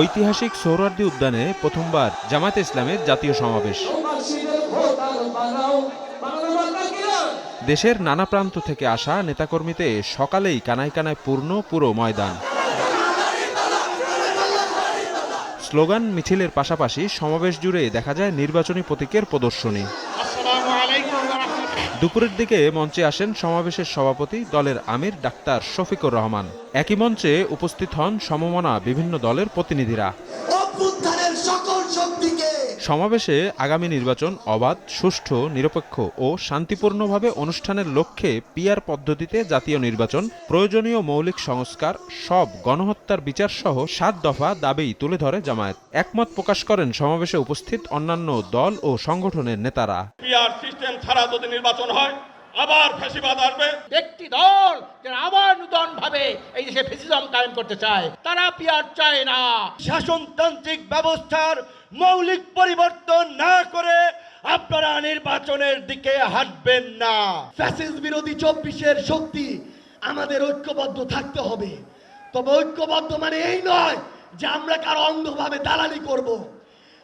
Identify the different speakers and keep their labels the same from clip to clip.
Speaker 1: ঐতিহাসিক সোহরার্দি উদ্যানে প্রথমবার জামায়াতে ইসলামের জাতীয় সমাবেশ। দেশের নানা প্রান্ত থেকে আসা নেতাকর্মীতে সকালেই কানায় কানায় পূর্ণ পুরো ময়দান। স্লোগান মিছিলের পাশাপাশি সমাবেশ জুড়ে দেখা যায় নির্বাচনী প্রতীকের প্রদর্শনী। দুপুরের দিকে মঞ্চে আসেন সমাবেশের সভাপতি দলের আমির ডাক্তার শফিকুর রহমান। একই মঞ্চে উপস্থিত হন সমমনা বিভিন্ন দলের প্রতিনিধিরা।
Speaker 2: সকল শক্তিকে।
Speaker 1: সমাবেশে আগামী নির্বাচন অবাধ সুষ্ঠু নিরপেক্ষ ও শান্তিপূর্ণভাবে অনুষ্ঠানের লক্ষ্যে পিআর পদ্ধতিতে জাতীয় নির্বাচন প্রয়োজনীয় মৌলিক সংস্কার সব গণহত্যার বিচার সহ সাত দফা দাবি তুলে ধরে জামায়াত। একমত প্রকাশ করেন সমাবেশে উপস্থিত অন্যান্য দল ও সংগঠনের নেতারা।
Speaker 3: পিআর সিস্টেম ছাড়া যদি নির্বাচন হয় আবার ফ্যাসিবাদ আসবে।
Speaker 4: একটি দল যারা আবার নূতন ভাবে এই দেশে ফেসিজম কায়েম করতে চায় তারা পিয়ার চায় না।
Speaker 5: শাসনতান্ত্রিক ব্যবস্থার মৌলিক পরিবর্তন না করে আপনারা নির্বাচনের দিকে হাঁটবেন না।
Speaker 2: ফ্যাসিস্ট বিরোধী চব্বিশের শক্তি আমাদের ঐক্যবদ্ধ থাকতে হবে। তবে ঐক্যবদ্ধ মানে এই নয় যে আমরা কারও অন্ধভাবে দালালি করব।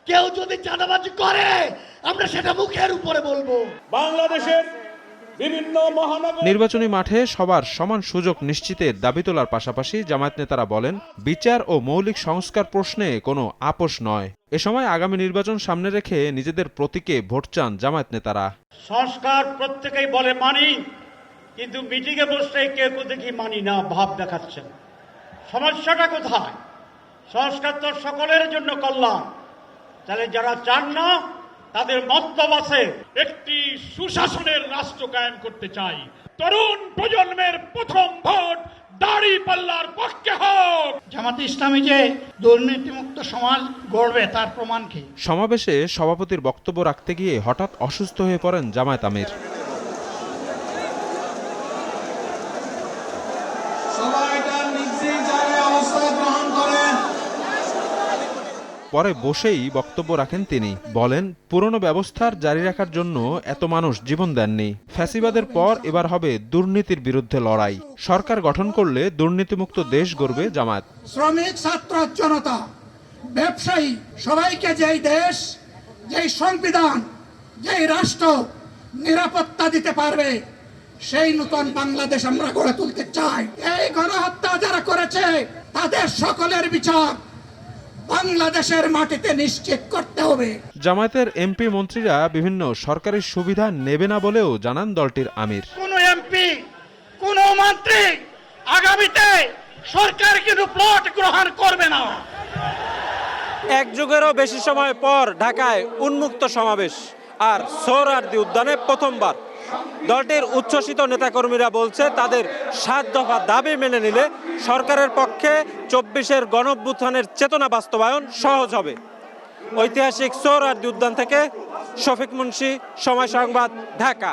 Speaker 2: কেউ যদি চাঁদাবাজি করে আমরা সেটা মুখের উপরে বলব।
Speaker 3: বাংলাদেশের
Speaker 1: নির্বাচনী মাঠে সবার সমান সুযোগ নিশ্চিতের দাবি তোলার পাশাপাশি জামায়াত নেতারা বলেন বিচার ও মৌলিক সংস্কার প্রশ্নে কোনো আপোষ নয়। এ সময় আগামী নির্বাচন সামনে রেখে নিজেদের প্রতীকে ভোট চান জামায়াত নেতারা।
Speaker 5: সংস্কার প্রত্যেকেই বলে মানি কিন্তু মিটিংয়ে বসলে কেউ কেউ দেখি মানি না ভাব দেখাচ্ছেন। সমস্যাটা কোথায়? সংস্কার তো সকলের জন্য কল্যাণ। তাহলে যারা চান না তাদের মন্তব্য আছে।
Speaker 3: একটি সুশাসনের রাষ্ট্র কায়েম করতে চাই। তরুণ প্রজন্মের প্রথম ভোট দাড়ি পাল্লার পক্ষে হোক।
Speaker 4: জামাতে ইসলামী যে দুর্নীতিমুক্ত সমাজ গড়বে তার প্রমাণ কি?
Speaker 1: সমাবেশে সভাপতির বক্তব্য রাখতে গিয়ে হঠাৎ অসুস্থ হয়ে পড়েন জামায়াত আমির। পরে বসেই বক্তব্য রাখেন তিনি। বলেন, পুরনো ব্যবস্থার জারি রাখার জন্য এত মানুষ জীবন দেননি। ফ্যাসিবাদের পর এবার হবে দুর্নীতির বিরুদ্ধে লড়াই। সরকার গঠন করলে দুর্নীতিমুক্ত দেশ গড়বে জামায়াত।
Speaker 6: শ্রমিক, ছাত্র, জনতা, ব্যবসায়ী, সবাইকে যেই দেশ, যেই সংবিধান, যেই রাষ্ট্র নিরাপত্তা দিতে পারবে, সেই নূতন বাংলাদেশ আমরা গড়ে তুলতে চাই। এই গণহত্যা যারা করেছে, তাদের সকলের বিচার বাংলাদেশের মাটিতে নিশ্চিত করতে হবে।
Speaker 1: জামায়াতের এমপি মন্ত্রীরা বিভিন্ন সরকারি সুবিধা নেবে না বলেও জানান দলটির আমির।
Speaker 4: কোন এমপি কোন মন্ত্রী আগামীতে সরকার কিন্তু প্লট গ্রহণ করবে না।
Speaker 7: এক যুগেরও বেশি সময় পর ঢাকায় উন্মুক্ত সমাবেশ আর সোহরার্দি উদ্যানে প্রথমবার। দলটির উচ্ছ্বসিত নেতাকর্মীরা বলছে, তাদের সাত দফা দাবি মেনে নিলে সরকারের পক্ষে চব্বিশের গণভ্যুত্থানের চেতনা বাস্তবায়ন সহজ হবে। ঐতিহাসিক সৌরার্দি উদ্যান থেকে শফিক মুন্সি, সময় সংবাদ, ঢাকা।